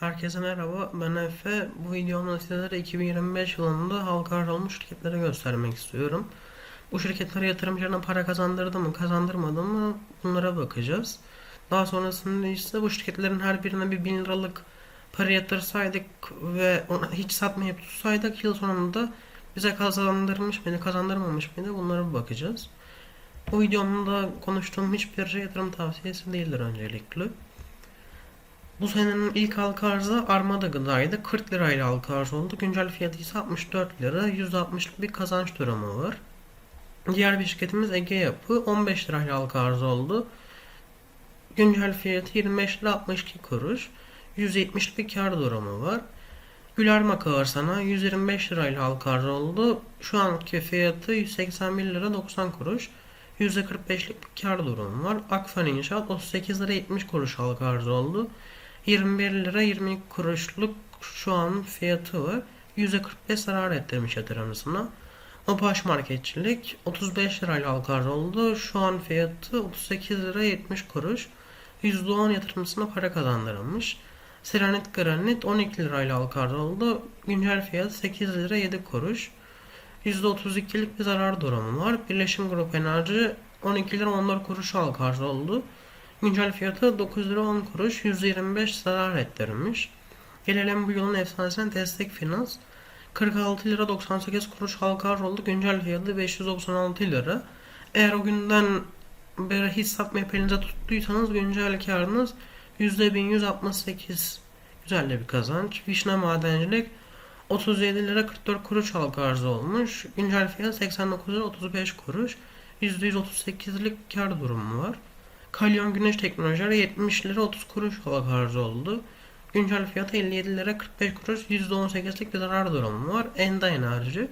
Herkese merhaba, ben Efe. Bu videomda sizlere 2025 yılında halka arz olmuş şirketleri göstermek istiyorum. Bu şirketlere yatırımcılarına para kazandırdı mı, kazandırmadı mı bunlara bakacağız. Daha sonrasında ise bu şirketlerin her birine bir 1000 liralık para yatırsaydık ve onu hiç satmayıp tutsaydık yıl sonunda bize kazandırmış mıydı, kazandırmamış mıydı bunlara bakacağız. Bu videomda konuştuğum hiçbir şey yatırım tavsiyesi değildir öncelikle. Bu senenin ilk halka arzı Armada Gıda'ydı. 40 lirayla halka arz oldu. Güncel fiyatı ise 64 lira. %60'lık bir kazanç durumu var. Diğer bir şirketimiz Ege Yapı. 15 lirayla halka arz oldu. Güncel fiyatı 25 lira 62 kuruş. 170'lik bir kar durumu var. Güler Ağırsana 125 lirayla halka arz oldu. Şu anki fiyatı 181 lira 90 kuruş. %45'lik bir kar durumu var. Akfen İnşaat 38 lira 70 kuruş halka arz oldu. 21 lira 20 kuruşluk şu an fiyatı var. %45 zarar ettirmiş yatırımcısına. Apaş Marketçilik 35 lirayla halka arz oldu. Şu an fiyatı 38 lira 70 kuruş. %10 yatırımcısına para kazandırılmış. Seranit Granit 12 lirayla halka arz oldu. Güncel fiyat 8 lira 7 kuruş. %32'lik bir zarar durumu var. Birleşim Grup Enerji 12 lira 14 kuruş halka arz oldu. Güncel fiyatı 9 lira 10 kuruş. %25 zarar ettirmiş. Gelelim bu yılın efsanesine destek finans. 46 lira 98 kuruş halka arz oldu. Güncel fiyatı 596 lira. Eğer o günden beri hiç satmayıp elinize tuttuysanız güncel karınız %1168. Güzel bir kazanç. Vişne Madencilik 37 lira 44 kuruş halka arz olmuş. Güncel fiyat 89 lira 35 kuruş. %138'lik kar durumu var. Kalyon Güneş Teknolojileri 70 lira 30 kuruş halka arz oldu. Güncel fiyatı 57 lira 45 kuruş %18'lik bir zarar durumu var. Enda Enerji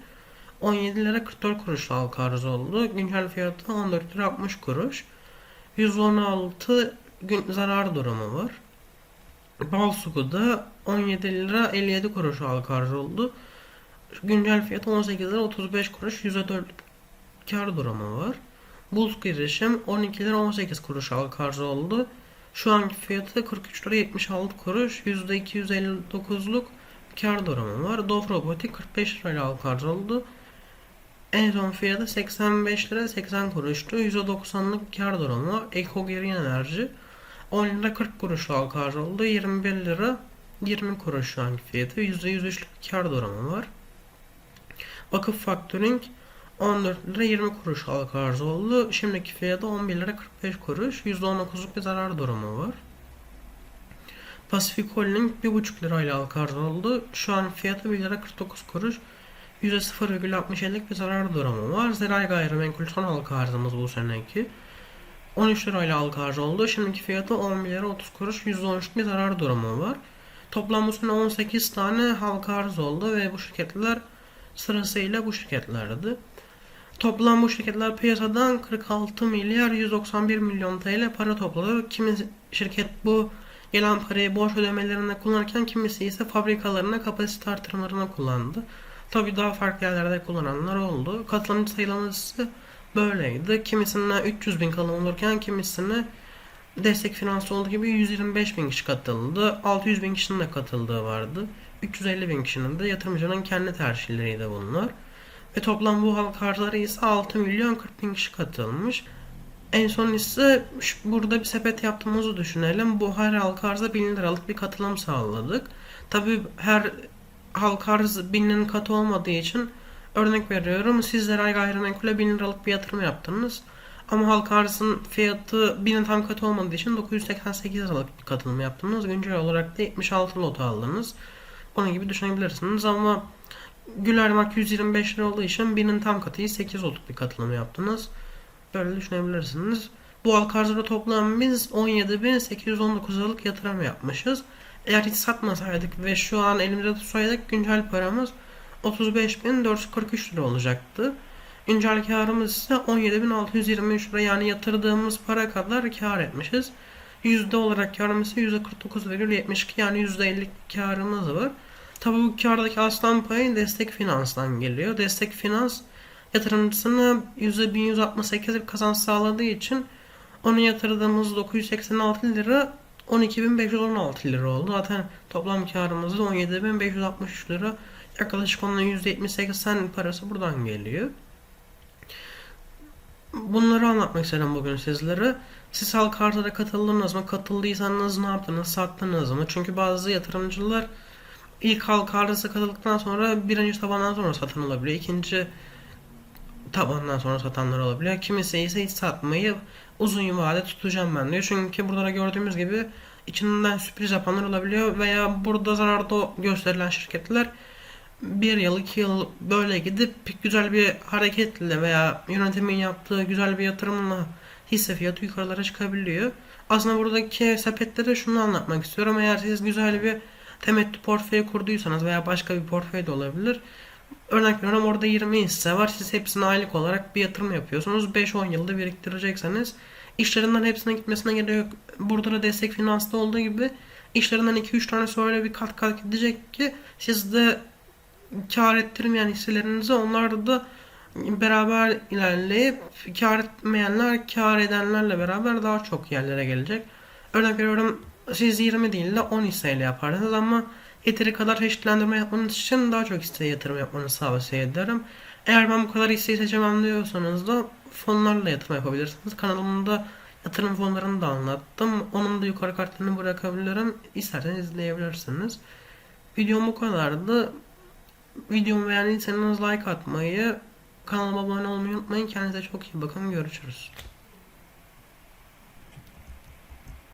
17 lira 44 kuruş halka arz oldu. Güncel fiyatı 14 lira 60 kuruş. 116 gün zarar durumu var. Balsuku'da 17 lira 57 kuruş halka arz oldu. Güncel fiyatı 18 lira 35 kuruş %4 kar durumu var. Bulk girişim 12 lira 18 kuruş halka arz oldu. Şu anki fiyatı 43 lira 76 kuruş %259'luk kar durumu var. Dof Robotik 45 lirayla halka arz oldu. En son fiyatı 85 lira 80 kuruştu. %90'lık kar durumu var. Eko Geri Enerji 10 lira 40 kuruş halka arz oldu. 21 lira 20 kuruş şu anki fiyatı. %103'lük kar durumu var. Vakıf Factoring 14 lira 20 kuruş halka arz oldu. Şimdiki fiyatı 11 lira 45 kuruş. %19'luk bir zarar durumu var. Pacific Holding 1,5 lirayla halka arz oldu. Şu an fiyatı 1 lira 49 kuruş. %0,67'lik bir zarar durumu var. Zeray Gayrimenkul son halka arzımız bu seneki. 13 lirayla halka arz oldu. Şimdiki fiyatı 11 lira 30 kuruş. %13'lük bir zarar durumu var. Toplam sene 18 tane halka arz oldu ve bu şirketler sırasıyla bu şirketlerdi. Toplam bu şirketler piyasadan 46 milyar 191 milyon TL para topladı. Kimi şirket bu gelen parayı borç ödemelerine kullanırken kimisi ise fabrikalarına kapasite artırımlarına kullandı. Tabi daha farklı yerlerde kullananlar oldu. Katılımcı sayılaması böyleydi. Kimisine 300 bin katılım olurken kimisine destek finansı olduğu gibi 125 bin kişi katıldı. 600 bin kişinin de katıldığı vardı. 350 bin kişinin de yatırımcının kendi tercihleriydi bunlar. Ve toplam bu halk arzları ise 6 milyon 40 bin kişi katılmış. En son ise burada bir sepet yaptığımızı düşünelim. Bu her halka arza 1000 liralık bir katılım sağladık. Tabi her halka arz 1000'in katı olmadığı için örnek veriyorum. Sizler gayrimenkule 1000 liralık bir yatırım yaptınız. Ama halka arzın fiyatı 1000'in tam katı olmadığı için 988 liralık bir katılım yaptınız. Güncel olarak da 76 lot aldınız. Onun gibi düşünebilirsiniz ama Gülermak 125 lira olduğu için birinin tam katıyı 8 olduk bir katılım yaptınız. Böyle düşünebilirsiniz. Bu halka toplam biz 17.819 liralık yatırım yapmışız. Eğer hiç satmasaydık ve şu an elimizde tutsaydık güncel paramız 35.443 lira olacaktı. Güncel karımız ise 17.623 lira yani yatırdığımız para kadar kar etmişiz. Yüzde olarak karımız ise %49,72 yani %50 karımız var. Tabii bu kardaki aslan payı destek finanstan geliyor. Destek finans yatırımcısına %1168 bir kazanç sağladığı için onu yatırdığımız 986 lira 12.516 lira oldu. Zaten toplam karımız da 17.563 lira. Yaklaşık onun %70-80 parası buradan geliyor. Bunları anlatmak istedim bugün sizlere. Siz halka arzlara katıldınız mı? Katıldıysanız ne yaptınız? Sattınız mı? Çünkü bazı yatırımcılar ilk halka arzı katıldıktan sonra birinci tabandan sonra satın alabiliyor. İkinci tabandan sonra satanlar olabiliyor. Kimisi ise hiç satmayı uzun vade tutacağım ben diyor. Çünkü burada da gördüğümüz gibi içinden sürpriz yapanlar olabiliyor veya burada zararda gösterilen şirketler bir yıl iki yıl böyle gidip güzel bir hareketle veya yönetimin yaptığı güzel bir yatırımla hisse fiyatı yukarılara çıkabiliyor. Aslında buradaki sepette de şunu anlatmak istiyorum. Eğer siz güzel bir temettü portföyü kurduysanız veya başka bir portföy de olabilir. Örnek veriyorum orada 20 hisse var. Siz hepsine aylık olarak bir yatırım yapıyorsunuz. 5-10 yılda biriktirecekseniz işlerinden hepsine gitmesine gerek yok. Burada da destek finansta olduğu gibi işlerinden 2-3 tanesi öyle bir kat kat gidecek ki siz de kar ettirmeyen hisselerinizi onlar da beraber ilerleyip kar etmeyenler kar edenlerle beraber daha çok yerlere gelecek. Örnek veriyorum siz 20 değil de 10 hisseyle yaparsınız ama yeteri kadar çeşitlendirme yapmanız için daha çok hisseye yatırım yapmanızı tavsiye ederim. Eğer ben bu kadar hisseyi seçemem diyorsanız da fonlarla yatırım yapabilirsiniz. Kanalımda yatırım fonlarını da anlattım. Onun da yukarı kartlarını bırakabilirim. İsterseniz izleyebilirsiniz. Videom bu kadardı. Videomu beğendiyseniz like atmayı, kanalıma abone olmayı unutmayın. Kendinize çok iyi bakın. Görüşürüz.